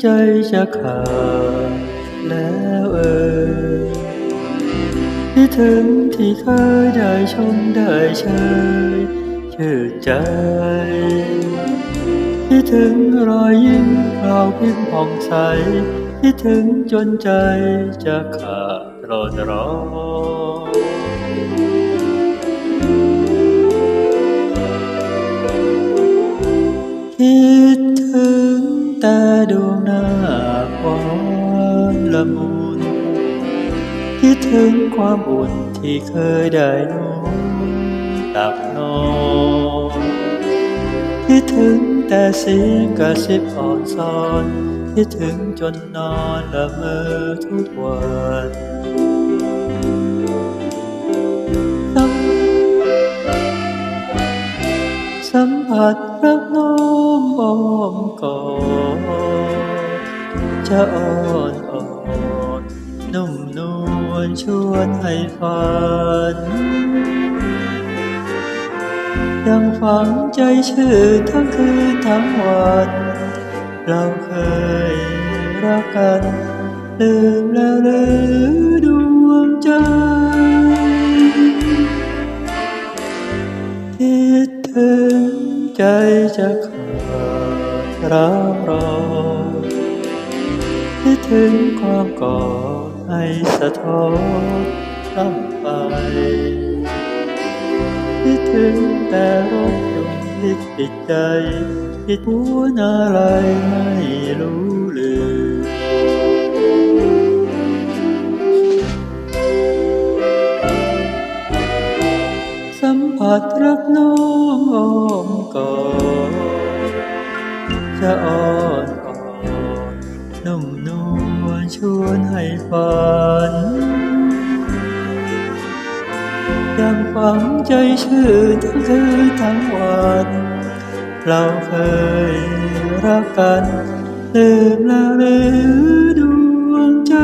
ใจจะขาดแล้วเอ่ยคิดถึงที่เคยได้ชมได้เชยชื่นใจคิดถึงรอยยิ้มเราพิมพ์ผ่องใสคิดถึงจนใจจะขาดรอนรอ คิดถึงความอุ่นที่เคยได้นุ่มตักนอนคิดถึงแต่เสียงกระซิบอ่อนซอนคิดถึงจนนอนละเมอทุกวันสัมผัสรักน้อมอ้อมกอดจะอ่อน วลชวนให้ฝัน ยังฝังใจชื่อทั้งคืนทั้งวัน เราเคยรักกัน ลืมแล้วหรือดวงใจคิดถึงใจจะขาดร้าวรอคิดถึงความก่อน ให้สะท้อนร่ำไปคิดถึงแต่รถยนต์ที่ติดใจ คิดหัวอะไรไม่รู้ลืมสัมผัสรักน้องอ้อมกอดจะออนอ่ นให้ฝัน ยังฝังใจชื่นทั้งคืนทั้งวัน เราเคยรักกันลืมแล้วหรือดวงใจ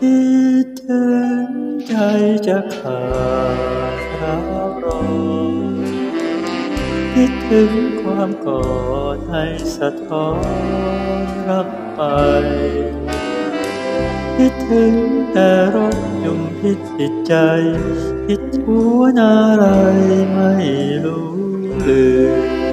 คิดถึงใจจะขาดร้าวรอน คิดถึงความกอดให้สะท้อนรับไป คิดถึงแต่รถยุงพิษจิตใจ คิดหัวนาไรไม่รู้ลืม